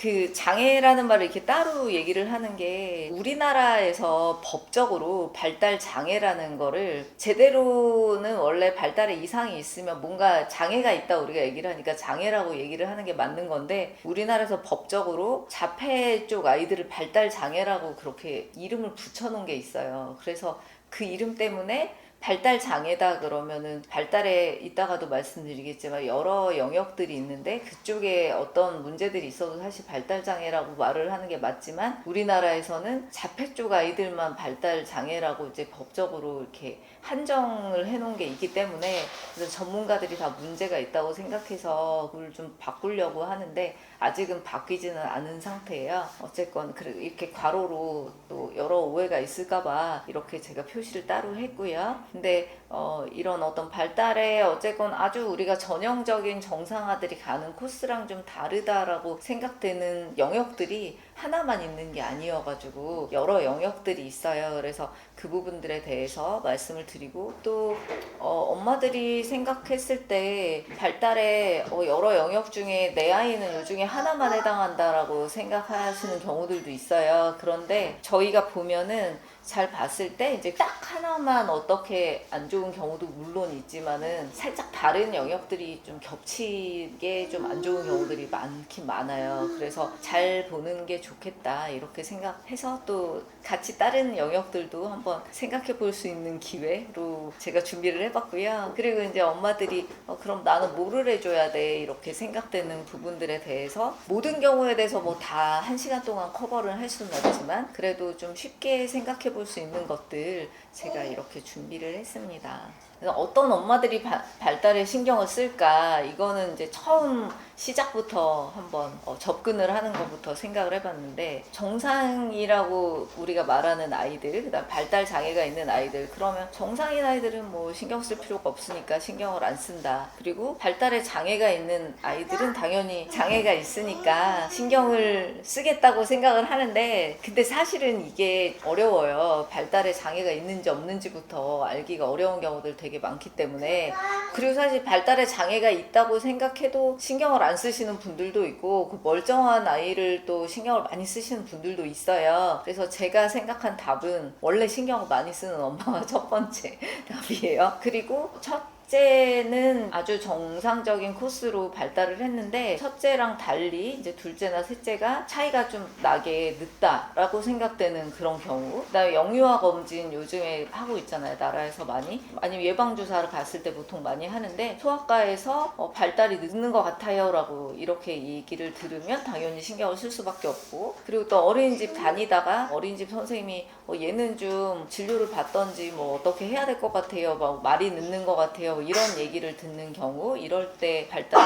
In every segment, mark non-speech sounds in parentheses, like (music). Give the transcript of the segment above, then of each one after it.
그 장애라는 말을 이렇게 따로 얘기를 하는 게 우리나라에서 법적으로 발달 장애라는 거를 제대로는 원래 발달에 이상이 있으면 뭔가 장애가 있다 우리가 얘기를 하니까 장애라고 얘기를 하는 게 맞는 건데 우리나라에서 법적으로 자폐 쪽 아이들을 발달 장애라고 그렇게 이름을 붙여놓은 게 있어요. 그래서 그 이름 때문에 발달 장애다 그러면은 발달에 이따가도 말씀드리겠지만 여러 영역들이 있는데 그쪽에 어떤 문제들이 있어도 사실 발달 장애라고 말을 하는 게 맞지만 우리나라에서는 자폐 쪽 아이들만 발달 장애라고 이제 법적으로 이렇게 한정을 해놓은 게 있기 때문에 그래서 전문가들이 다 문제가 있다고 생각해서 그걸 좀 바꾸려고 하는데 아직은 바뀌지는 않은 상태예요. 어쨌건 이렇게 괄호로 또 여러 오해가 있을까봐 이렇게 제가 표시를 따로 했고요. 근데 어, 이런 어떤 발달에 어쨌건 아주 우리가 전형적인 정상아들이 가는 코스랑 좀 다르다라고 생각되는 영역들이 하나만 있는 게 아니어가지고 여러 영역들이 있어요. 그래서 그 부분들에 대해서 말씀을 드리고 또 어, 엄마들이 생각했을 때 발달에 어, 여러 영역 중에 내 아이는 이 중에 하나만 해당한다라고 생각하시는 경우들도 있어요. 그런데 저희가 보면은 잘 봤을 때 이제 딱 하나만 어떻게 안 좋은 경우도 물론 있지만은 살짝 다른 영역들이 좀 겹치게 좀 안 좋은 경우들이 많긴 많아요. 그래서 잘 보는 게 좋겠다 이렇게 생각해서 또 같이 다른 영역들도 한번 생각해 볼 수 있는 기회로 제가 준비를 해봤고요. 그리고 이제 엄마들이 어, 그럼 나는 뭐를 해줘야 돼 이렇게 생각되는 부분들에 대해서 모든 경우에 대해서 뭐 다 한 시간 동안 커버를 할 수는 없지만 그래도 좀 쉽게 생각해 볼 수 있는 것들 제가 이렇게 준비를 했습니다. 어떤 엄마들이 바- 발달에 신경을 쓸까 이거는 이제 처음 시작부터 한번 어, 접근을 하는 것부터 생각을 해봤는데 정상이라고 우리가 말하는 아이들 그다음 발달 장애가 있는 아이들 그러면 정상인 아이들은 뭐 신경 쓸 필요가 없으니까 신경을 안 쓴다. 그리고 발달에 장애가 있는 아이들은 당연히 장애가 있으니까 신경을 쓰겠다고 생각을 하는데 근데 사실은 이게 어려워요. 발달에 장애가 있는지 없는지부터 알기가 어려운 경우들 되게 많기 때문에. 그리고 사실 발달에 장애가 있다고 생각해도 신경을 안 쓰시는 분들도 있고 그 멀쩡한 아이를 또 신경을 많이 쓰시는 분들도 있어요. 그래서 제가 생각한 답은 원래 신경을 많이 쓰는 엄마가 (laughs) 첫 번째 답이에요. 그리고 첫 째는 아주 정상적인 코스로 발달을 했는데 첫째랑 달리 이제 둘째나 셋째가 차이가 좀 나게 늦다라고 생각되는 그런 경우. 그다음에 영유아 검진 요즘에 하고 있잖아요 나라에서 많이. 아니면 예방주사를 갔을 때 보통 많이 하는데 소아과에서 어, 발달이 늦는 것 같아요 라고 이렇게 얘기를 들으면 당연히 신경을 쓸 수밖에 없고. 그리고 또 어린이집 다니다가 어린이집 선생님이 어, 얘는 좀 진료를 받던지 뭐 어떻게 해야 될 것 같아요? 막 말이 늦는 것 같아요 뭐 이런 얘기를 듣는 경우 이럴 때 발달이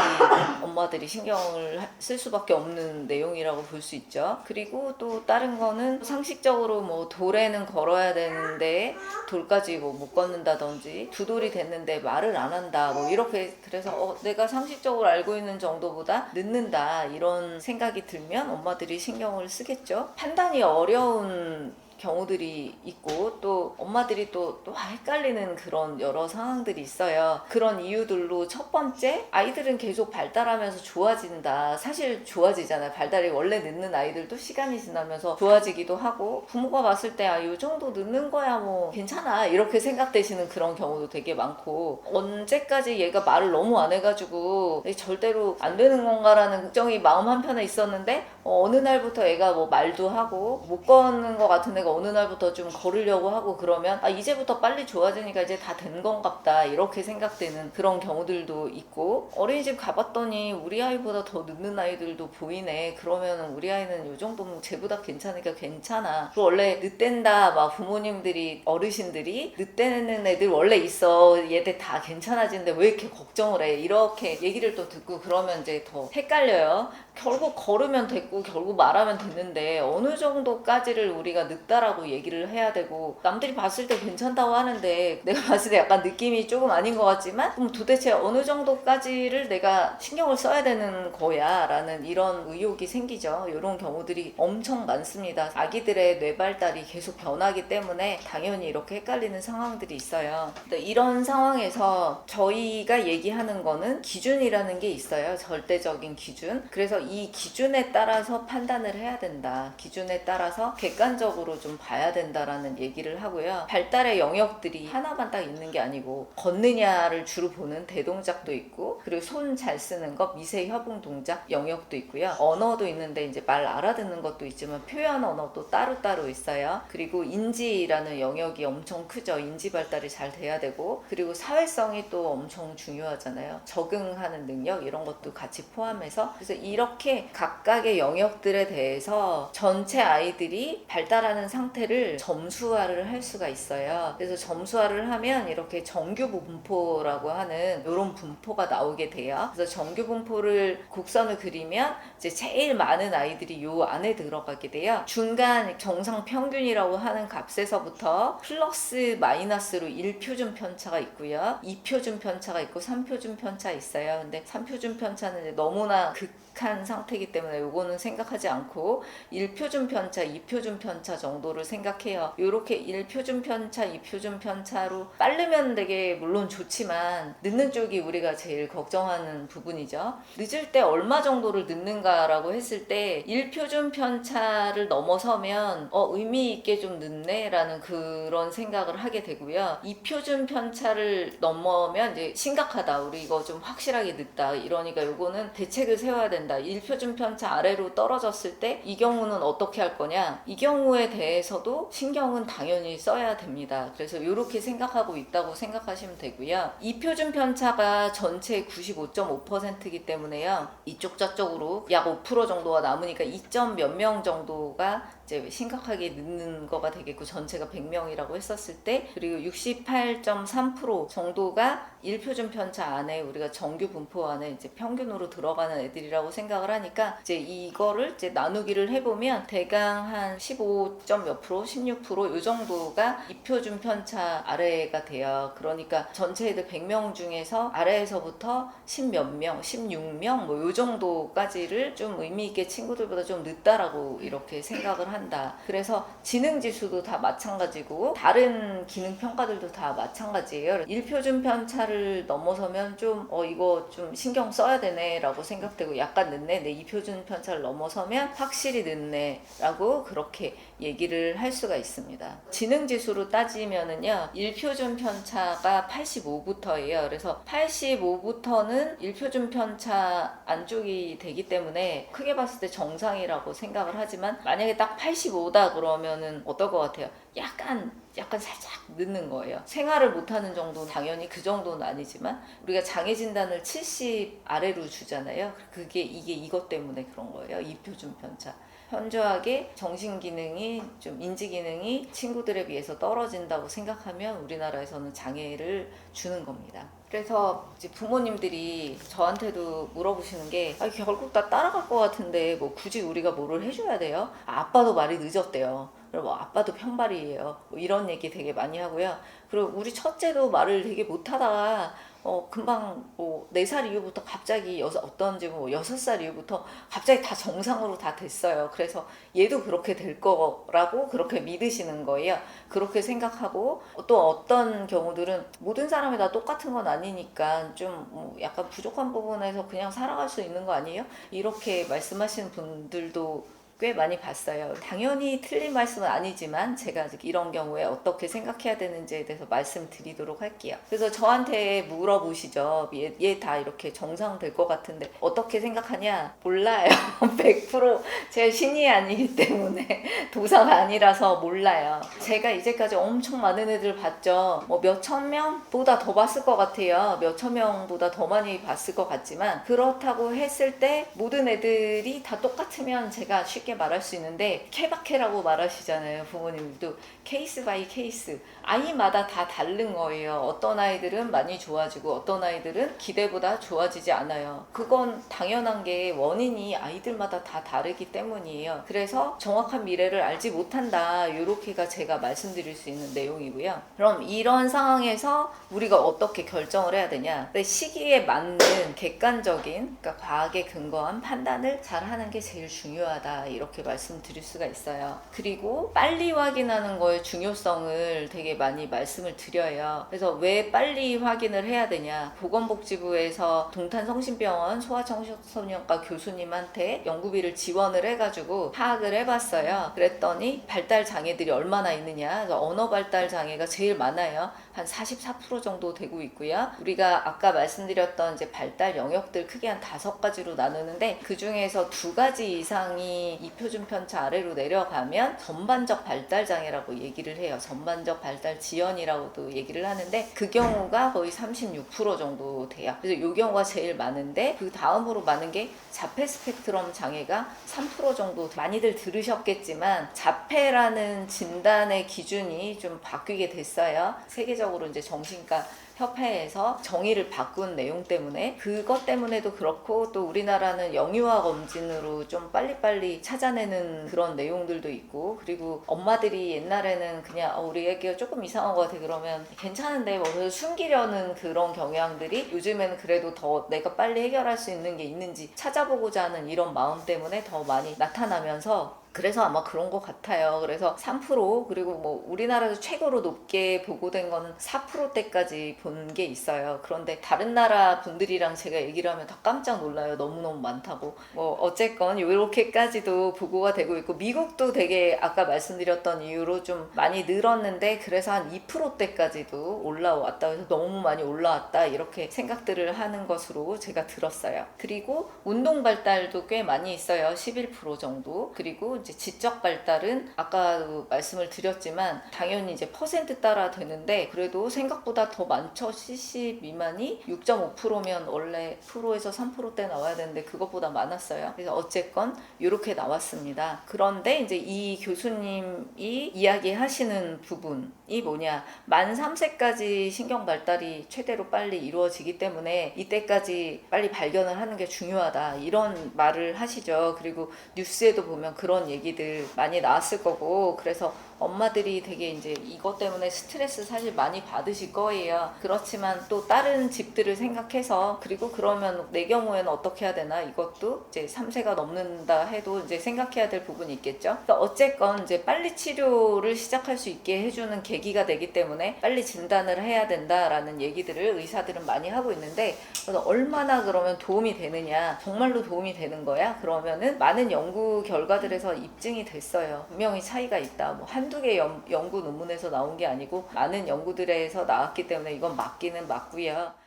엄마들이 신경을 하- 쓸 수밖에 없는 내용이라고 볼 수 있죠. 그리고 또 다른 거는 상식적으로 뭐 돌에는 걸어야 되는데 돌까지 뭐 못 걷는다든지 두 돌이 됐는데 말을 안 한다 뭐 이렇게 그래서 어, 내가 상식적으로 알고 있는 정도보다 늦는다 이런 생각이 들면 엄마들이 신경을 쓰겠죠. 판단이 어려운 경우들이 있고 또 엄마들이 또, 또 헷갈리는 그런 여러 상황들이 있어요. 그런 이유들로 첫 번째 아이들은 계속 발달하면서 좋아진다. 사실 좋아지잖아요. 발달이 원래 늦는 아이들도 시간이 지나면서 좋아지기도 하고 부모가 봤을 때 아, 이 정도 늦는 거야 뭐 괜찮아 이렇게 생각되시는 그런 경우도 되게 많고 언제까지 얘가 말을 너무 안 해가지고 절대로 안 되는 건가라는 걱정이 마음 한편에 있었는데 어, 느 날부터 애가 뭐 말도 하고 못 걷는 것 같은 애가 어느 날부터 좀 걸으려고 하고 그러면 아 이제부터 빨리 좋아지니까 이제 다 된 건갑다 이렇게 생각되는 그런 경우들도 있고 어린이집 가봤더니 우리 아이보다 더 늦는 아이들도 보이네. 그러면 우리 아이는 요 정도면 쟤보다 괜찮으니까 괜찮아. 그리고 원래 늦댄다 막 부모님들이 어르신들이 늦대는 애들 원래 있어. 얘들 다 괜찮아지는데 왜 이렇게 걱정을 해? 이렇게 얘기를 또 듣고 그러면 이제 더 헷갈려요 결국 걸으면 됐고 결국 말하면 됐는데 어느 정도까지를 우리가 늦다라고 얘기를 해야 되고 남들이 봤을 때 괜찮다고 하는데 내가 (laughs) 봤을 때 약간 느낌이 조금 아닌 것 같지만 그럼 도대체 어느 정도까지를 내가 신경을 써야 되는 거야 라는 이런 의혹이 생기죠. 이런 경우들이 엄청 많습니다. 아기들의 뇌 발달이 계속 변하기 때문에 당연히 이렇게 헷갈리는 상황들이 있어요. 이런 상황에서 저희가 얘기하는 거는 기준이라는 게 있어요. 절대적인 기준. 그래서 이 기준에 따라서 판단을 해야 된다. 기준에 따라서 객관적으로 좀 봐야 된다라는 얘기를 하고요. 발달의 영역들이 하나만 딱 있는 게 아니고 걷느냐를 주로 보는 대동작도 있고 그리고 손 잘 쓰는 것 미세 협응 동작 영역도 있고요. 언어도 있는데 이제 말 알아듣는 것도 있지만 표현 언어도 따로따로 있어요. 그리고 인지라는 영역이 엄청 크죠. 인지 발달이 잘 돼야 되고 그리고 사회성이 또 엄청 중요하잖아요. 적응하는 능력 이런 것도 같이 포함해서 그래서 이렇게 각각의 영역들에 대해서 전체 아이들이 발달하는 상태를 점수화를 할 수가 있어요. 그래서 점수화를 하면 이렇게 정규 분포라고 하는 이런 분포가 나오게 돼요. 그래서 정규 분포를 곡선을 그리면 이제 제일 많은 아이들이 요 안에 들어가게 돼요. 중간 정상 평균이라고 하는 값에서부터 플러스 마이너스로 1표준 편차가 있고요. 2표준 편차가 있고 3표준 편차 있어요. 근데 3표준 편차는 너무나 극 한 상태이기 때문에 요거는 생각하지 않고 1표준 편차, 2표준 편차 정도를 생각해요. 요렇게 1표준 편차, 2표준 편차로 빠르면 되게 물론 좋지만 늦는 쪽이 우리가 제일 걱정하는 부분이죠. 늦을 때 얼마 정도를 늦는가라고 했을 때 1표준 편차를 넘어서면 어 의미 있게 좀 늦네라는 그런 생각을 하게 되고요. 2표준 편차를 넘으면 이제 심각하다. 우리 이거 좀 확실하게 늦다. 이러니까 요거는 대책을 세워야 된다. 1표준 편차 아래로 떨어졌을 때 이 경우는 어떻게 할 거냐? 이 경우에 대해서도 신경은 당연히 써야 됩니다. 그래서 이렇게 생각하고 있다고 생각하시면 되고요. 이 표준 편차가 전체 95.5%이기 때문에요. 이쪽 저쪽으로 약 5% 정도가 남으니까 2점 몇명 정도가 이제 심각하게 늦는 거가 되겠고 전체가 100명이라고 했었을 때 그리고 68.3% 정도가 1표준 편차 안에 우리가 정규 분포 안에 이제 평균으로 들어가는 애들이라고 생각을 하니까 이제 이거를 이제 나누기를 해보면 대강 한 15몇 프로, 16%요 정도가 2표준 편차 아래가 돼요. 그러니까 전체 애들 100명 중에서 아래에서부터 10몇 명, 16명 뭐 요 정도까지를 좀 의미 있게 친구들보다 좀 늦다라고 이렇게 생각을 한다. 그래서 지능 지수도 다 마찬가지고 다른 기능 평가들도 다 마찬가지예요. 1표준 편차를 넘어서면 좀 어 이거 좀 신경 써야 되네라고 생각되고 약간 늦네. 내 2표준 편차를 넘어서면 확실히 늦네라고 그렇게 얘기를 할 수가 있습니다. 지능 지수로 따지면은요. 1표준 편차가 85부터예요. 그래서 85부터는 1표준 편차 안쪽이 되기 때문에 크게 봤을 때 정상이라고 생각을 하지만 만약에 딱 85다 그러면은 어떨 것 같아요? 약간 약간 살짝 늦는 거예요. 생활을 못하는 정도는 당연히 그 정도는 아니지만 우리가 장애 진단을 70 아래로 주잖아요. 그게 이게 이것 때문에 그런 거예요. 이 표준 편차. 현저하게 정신 기능이 좀 인지 기능이 친구들에 비해서 떨어진다고 생각하면 우리나라에서는 장애를 주는 겁니다. 그래서 이제 부모님들이 저한테도 물어보시는 게 아, 결국 다 따라갈 것 같은데 뭐 굳이 우리가 뭐를 해줘야 돼요? 아, 아빠도 말이 늦었대요. 그리고 뭐 아빠도 편발이에요. 뭐 이런 얘기 되게 많이 하고요. 그리고 우리 첫째도 말을 되게 못하다가 어 금방 뭐네살 이후부터 갑자기 여섯 어떤 집은 뭐 여섯 살 이후부터 갑자기 다 정상으로 다 됐어요. 그래서 얘도 그렇게 될 거라고 그렇게 믿으시는 거예요. 그렇게 생각하고 또 어떤 경우들은 모든 사람이 다 똑같은 건 아니니까 좀 뭐 약간 부족한 부분에서 그냥 살아갈 수 있는 거 아니에요? 이렇게 말씀하시는 분들도 꽤 많이 봤어요. 당연히 틀린 말씀은 아니지만 제가 이런 경우에 어떻게 생각해야 되는지에 대해서 말씀드리도록 할게요. 그래서 저한테 물어보시죠. 얘 다 이렇게 정상 될 것 같은데 어떻게 생각하냐? 몰라요. (laughs) 100%제 신이 아니기 때문에 도사가 아니라서 몰라요. 제가 이제까지 엄청 많은 애들 봤죠. 뭐 몇천 명보다 더 봤을 것 같아요. 몇천 명보다 더 많이 봤을 것 같지만 그렇다고 했을 때 모든 애들이 다 똑같으면 제가 쉽게 말할 수 있는데 케바케라고 말하시잖아요. 부모님들도 케이스 바이 케이스 아이마다 다 다른 거예요. 어떤 아이들은 많이 좋아지고 어떤 아이들은 기대보다 좋아지지 않아요. 그건 당연한 게 원인이 아이들마다 다 다르기 때문이에요. 그래서 정확한 미래를 알지 못한다. 이렇게가 제가 말씀드릴 수 있는 내용이고요. 그럼 이런 상황에서 우리가 어떻게 결정을 해야 되냐? 그 시기에 맞는 객관적인, 그러니까 과학에 근거한 판단을 잘 하는 게 제일 중요하다. 이렇게 말씀드릴 수가 있어요. 그리고 빨리 확인하는 거의 중요성을 되게 많이 말씀을 드려요. 그래서 왜 빨리 확인을 해야 되냐? 보건복지부에서 동탄성심병원 소아청소년과 교수님한테 연구비를 지원을 해가지고 파악을 해봤어요. 그랬더니 발달 장애들이 얼마나 있느냐? 언어 발달 장애가 제일 많아요. 한 44% 정도 되고 있고요. 우리가 아까 말씀드렸던 이제 발달 영역들 크게 한 다섯 가지로 나누는데 그 중에서 두 가지 이상이 이 표준 편차 아래로 내려가면 전반적 발달 장애라고 얘기를 해요. 전반적 발달 지연이라고도 얘기를 하는데 그 경우가 거의 36% 정도 돼요. 그래서 이 경우가 제일 많은데 그 다음으로 많은 게 자폐 스펙트럼 장애가 3% 정도 많이들 들으셨겠지만 자폐라는 진단의 기준이 좀 바뀌게 됐어요. 세계적으로 이제 정신과 협회에서 정의를 바꾼 내용 때문에 그것 때문에도 그렇고 또 우리나라는 영유아 검진으로 좀 빨리빨리 찾아내는 그런 내용들도 있고 그리고 엄마들이 옛날에는 그냥 어, 우리 애기가 조금 이상한 것 같아 그러면 괜찮은데 뭐 숨기려는 그런 경향들이 요즘에는 그래도 더 내가 빨리 해결할 수 있는 게 있는지 찾아보고자 하는 이런 마음 때문에 더 많이 나타나면서 그래서 아마 그런 것 같아요. 그래서 3% 그리고 뭐 우리나라에서 최고로 높게 보고된 거는 4%대까지 본 게 있어요. 그런데 다른 나라 분들이랑 제가 얘기를 하면 다 깜짝 놀라요. 너무너무 많다고. 뭐 어쨌건 이렇게까지도 보고가 되고 있고 미국도 되게 아까 말씀드렸던 이유로 좀 많이 늘었는데 그래서 한 2%대까지도 올라왔다. 그래서 너무 많이 올라왔다. 이렇게 생각들을 하는 것으로 제가 들었어요. 그리고 운동 발달도 꽤 많이 있어요. 11% 정도. 그리고 이제 지적 발달은 아까도 말씀을 드렸지만 당연히 이제 퍼센트 따라 되는데 그래도 생각보다 더 많죠. CC 미만이 6.5%면 원래 프로에서 3%대 나와야 되는데 그것보다 많았어요. 그래서 어쨌건 이렇게 나왔습니다. 그런데 이제 이 교수님이 이야기하시는 부분이 뭐냐? 만 3세까지 신경 발달이 최대로 빨리 이루어지기 때문에 이때까지 빨리 발견을 하는 게 중요하다. 이런 말을 하시죠. 그리고 뉴스에도 보면 그런 얘기들 많이 나왔을 거고. 그래서 엄마들이 되게 이제 이것 때문에 스트레스 사실 많이 받으실 거예요. 그렇지만 또 다른 집들을 생각해서 그리고 그러면 내 경우에는 어떻게 해야 되나 이것도 이제 3세가 넘는다 해도 이제 생각해야 될 부분이 있겠죠. 그러니까 어쨌건 이제 빨리 치료를 시작할 수 있게 해주는 계기가 되기 때문에 빨리 진단을 해야 된다라는 얘기들을 의사들은 많이 하고 있는데 얼마나 그러면 도움이 되느냐 정말로 도움이 되는 거야? 그러면은 많은 연구 결과들에서 입증이 됐어요. 분명히 차이가 있다. 뭐한 두개 연, 연구 논문에서 나온 게 아니고 많은 연구들에서 나왔기 때문에 이건 맞기는 맞고요.